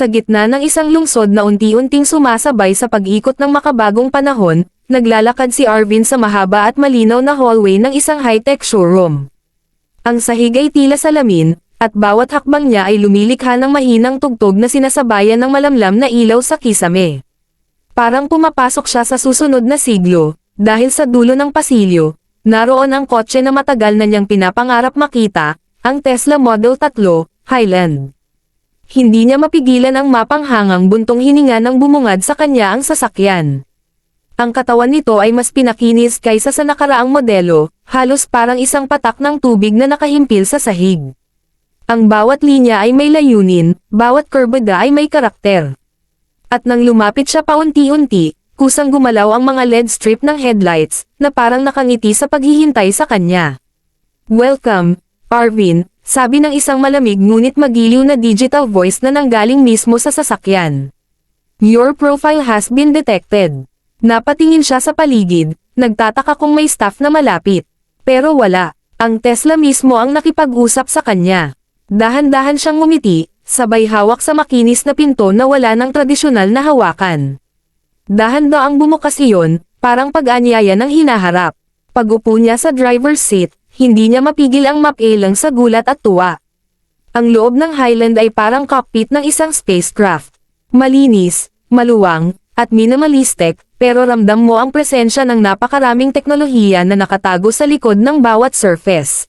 Sa gitna ng isang lungsod na unti-unting sumasabay sa pag-ikot ng makabagong panahon, naglalakad si Arvin sa mahaba at malinaw na hallway ng isang high-tech showroom. Ang sahig ay tila salamin, at bawat hakbang niya ay lumilikha ng mahinang tugtog na sinasabayan ng malamlam na ilaw sa kisame. Parang pumapasok siya sa susunod na siglo, dahil sa dulo ng pasilyo, naroon ang kotse na matagal na niyang pinapangarap makita, ang Tesla Model 3, Highland. Hindi niya mapigilan ang mapanghangang buntong hininga ng bumungad sa kanya ang sasakyan. Ang katawan nito ay mas pinakinis kaysa sa nakaraang modelo, halos parang isang patak ng tubig na nakahimpil sa sahig. Ang bawat linya ay may layunin, bawat kurbada ay may karakter. At nang lumapit siya paunti-unti, kusang gumalaw ang mga LED strip ng headlights, na parang nakangiti sa paghihintay sa kanya. Welcome, Arvin, sabi ng isang malamig ngunit magiliw na digital voice na nanggaling mismo sa sasakyan. Your profile has been detected. Napatingin siya sa paligid, nagtataka kung may staff na malapit. Pero wala, ang Tesla mismo ang nakipag-usap sa kanya. Dahan-dahan siyang ngumiti, sabay hawak sa makinis na pinto na wala ng tradisyonal na hawakan. Dahan-daang bumukas iyon, parang pag-anyaya ng hinaharap. Pag-upo niya sa driver's seat, hindi niya mapigil ang mapilang sa gulat at tuwa. Ang loob ng Highland ay parang cockpit ng isang spacecraft. Malinis, maluwang, at minimalistic, pero ramdam mo ang presensya ng napakaraming teknolohiya na nakatago sa likod ng bawat surface.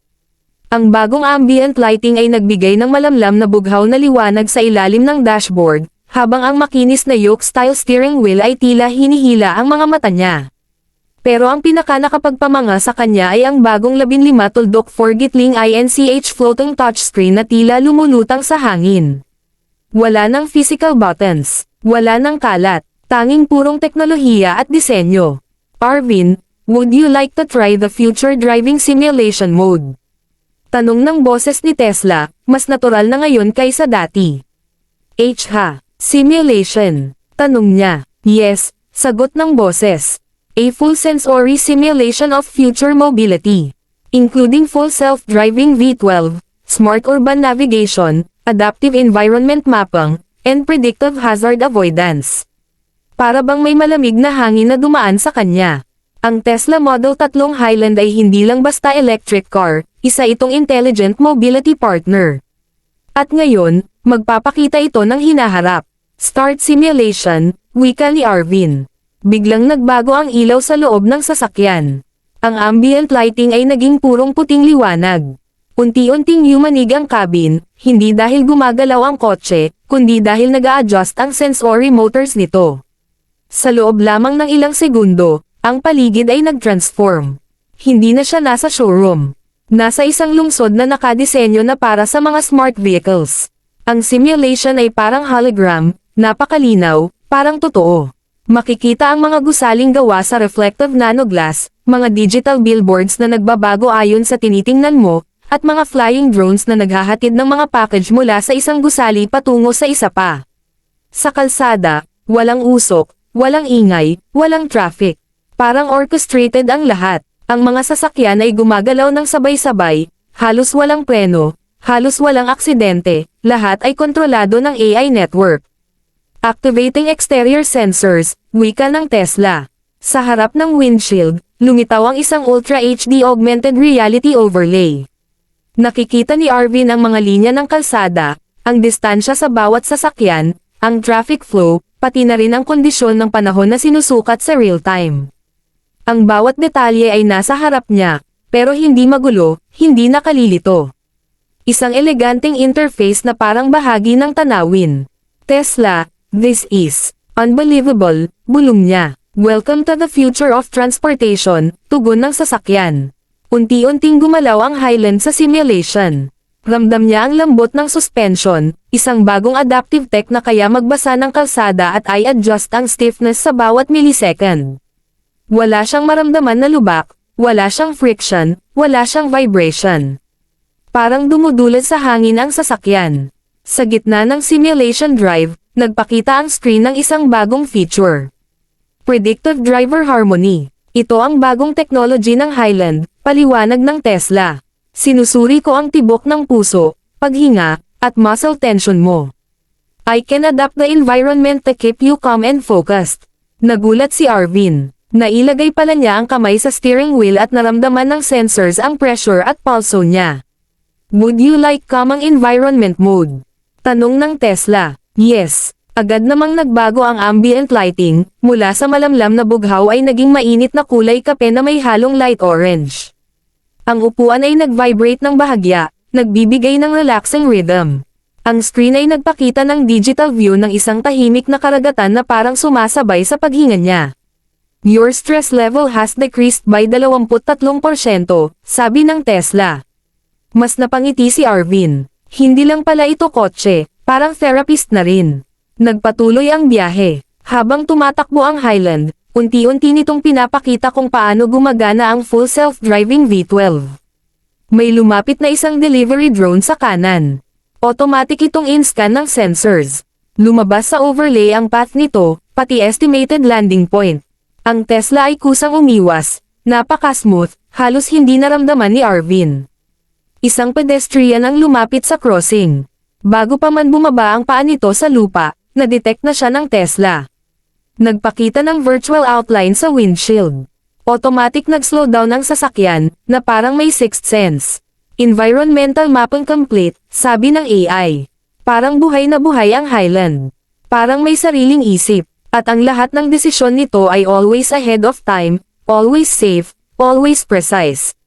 Ang bagong ambient lighting ay nagbigay ng malamlam na bughaw na liwanag sa ilalim ng dashboard, habang ang makinis na yoke-style steering wheel ay tila hinihila ang mga mata niya. Pero ang pinaka nakapagpamanga sa kanya ay ang bagong 15 tuldok 4 gitling INCH floating touchscreen na tila lumulutang sa hangin. Wala ng physical buttons, wala ng kalat, tanging purong teknolohiya at disenyo. Arvin, would you like to try the future driving simulation mode? Tanong ng boses ni Tesla, mas natural na ngayon kaysa dati. H ha, simulation. Tanong niya, yes, sagot ng boses a full sensory simulation of future mobility, including full self-driving V12, smart urban navigation, adaptive environment mapping, and predictive hazard avoidance. Para bang may malamig na hangin na dumaan sa kanya. Ang Tesla Model 3 Highland ay hindi lang basta electric car, isa itong intelligent mobility partner. At ngayon, magpapakita ito ng hinaharap. Start simulation, wika ni Arvin. Biglang nagbago ang ilaw sa loob ng sasakyan. Ang ambient lighting ay naging purong puting liwanag. Unti-unting yumanig ang cabin, hindi dahil gumagalaw ang kotse, kundi dahil nag adjust ang sensory motors nito. Sa loob lamang ng ilang segundo, ang paligid ay nag-transform. Hindi na siya nasa showroom. Nasa isang lungsod na nakadisenyo na para sa mga smart vehicles. Ang simulation ay parang hologram, napakalinaw, parang totoo. Makikita ang mga gusaling gawa sa reflective nanoglass, mga digital billboards na nagbabago ayon sa tinitingnan mo, at mga flying drones na naghahatid ng mga package mula sa isang gusali patungo sa isa pa. Sa kalsada, walang usok, walang ingay, walang traffic. Parang orchestrated ang lahat. Ang mga sasakyan ay gumagalaw ng sabay-sabay, halos walang preno, halos walang aksidente, lahat ay kontrolado ng AI network. Activating exterior sensors, wika ng Tesla. Sa harap ng windshield, lumitaw ang isang Ultra HD Augmented Reality Overlay. Nakikita ni Arvin ang mga linya ng kalsada, ang distansya sa bawat sasakyan, ang traffic flow, pati na rin ang kondisyon ng panahon na sinusukat sa real time. Ang bawat detalye ay nasa harap niya, pero hindi magulo, hindi nakalilito. Isang eleganteng interface na parang bahagi ng tanawin. Tesla, This is unbelievable, bulong niya. Welcome to the future of transportation, tugon ng sasakyan. Unti-unting gumalaw ang Highland sa simulation. Ramdam niya ang lambot ng suspension, isang bagong adaptive tech na kaya magbasa ng kalsada at ay adjust ang stiffness sa bawat millisecond. Wala siyang maramdaman na lubak, wala siyang friction, wala siyang vibration. Parang dumudulad sa hangin ang sasakyan. Sa gitna ng simulation drive, nagpakita ang screen ng isang bagong feature. Predictive Driver Harmony. Ito ang bagong technology ng Highland, paliwanag ng Tesla. Sinusuri ko ang tibok ng puso, paghinga, at muscle tension mo. I can adapt the environment to keep you calm and focused. Nagulat si Arvin. Nailagay pala niya ang kamay sa steering wheel at naramdaman ng sensors ang pressure at pulso niya. Would you like calming environment mode? Tanong ng Tesla. Yes. Agad namang nagbago ang ambient lighting, mula sa malamlam na bughaw ay naging mainit na kulay kape na may halong light orange. Ang upuan ay nag-vibrate ng bahagya, nagbibigay ng relaxing rhythm. Ang screen ay nagpakita ng digital view ng isang tahimik na karagatan na parang sumasabay sa paghinga niya. Your stress level has decreased by 23%, sabi ng Tesla. Mas napangiti si Arvin. Hindi lang pala ito kotse, parang therapist na rin. Nagpatuloy ang biyahe. Habang tumatakbo ang Highland, unti-unti nitong pinapakita kung paano gumagana ang full self-driving V12. May lumapit na isang delivery drone sa kanan. Automatic itong in-scan ng sensors. Lumabas sa overlay ang path nito, pati estimated landing point. Ang Tesla ay kusang umiwas, napaka-smooth, halos hindi naramdaman ni Arvin. Isang pedestrian ang lumapit sa crossing. Bago pa man bumaba ang paa nito sa lupa, na-detect na siya ng Tesla. Nagpakita ng virtual outline sa windshield. Automatic nag-slow down ang sasakyan, na parang may sixth sense. Environmental mapping complete, sabi ng AI. Parang buhay na buhay ang Highland. Parang may sariling isip. At ang lahat ng desisyon nito ay always ahead of time, always safe, always precise.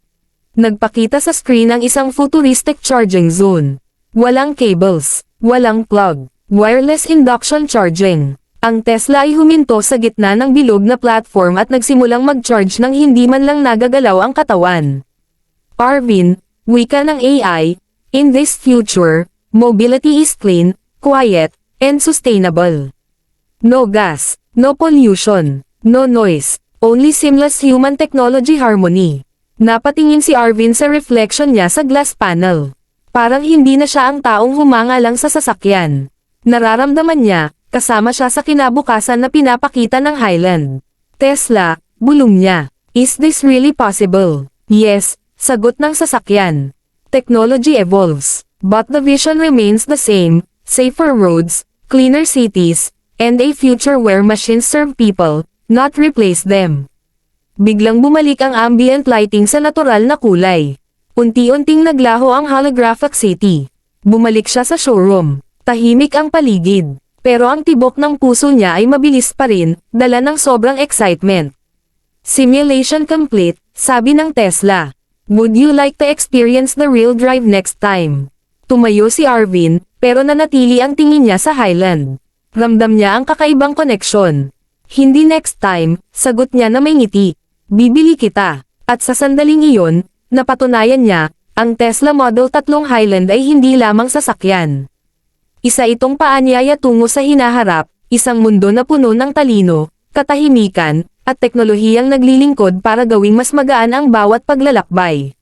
Nagpakita sa screen ang isang futuristic charging zone. Walang cables, walang plug, wireless induction charging. Ang Tesla ay huminto sa gitna ng bilog na platform at nagsimulang mag-charge nang hindi man lang nagagalaw ang katawan. Arvin, wika ng AI, in this future, mobility is clean, quiet, and sustainable. No gas, no pollution, no noise, only seamless human technology harmony. Napatingin si Arvin sa reflection niya sa glass panel. Parang hindi na siya ang taong humanga lang sa sasakyan. Nararamdaman niya, kasama siya sa kinabukasan na pinapakita ng Highland. Tesla, bulong niya. Is this really possible? Yes, sagot ng sasakyan. Technology evolves, but the vision remains the same, safer roads, cleaner cities, and a future where machines serve people, not replace them. Biglang bumalik ang ambient lighting sa natural na kulay. Unti-unting naglaho ang holographic city. Bumalik siya sa showroom. Tahimik ang paligid. Pero ang tibok ng puso niya ay mabilis pa rin, dala ng sobrang excitement. Simulation complete, sabi ng Tesla. Would you like to experience the real drive next time? Tumayo si Arvin, pero nanatili ang tingin niya sa Highland. Ramdam niya ang kakaibang koneksyon. Hindi next time, sagot niya na may ngiti. Bibili kita. At sa sandaling iyon, napatunayan niya, ang Tesla Model 3 Highland ay hindi lamang sasakyan. Isa itong paanyaya tungo sa hinaharap, isang mundo na puno ng talino, katahimikan, at teknolohiyang naglilingkod para gawing mas magaan ang bawat paglalakbay.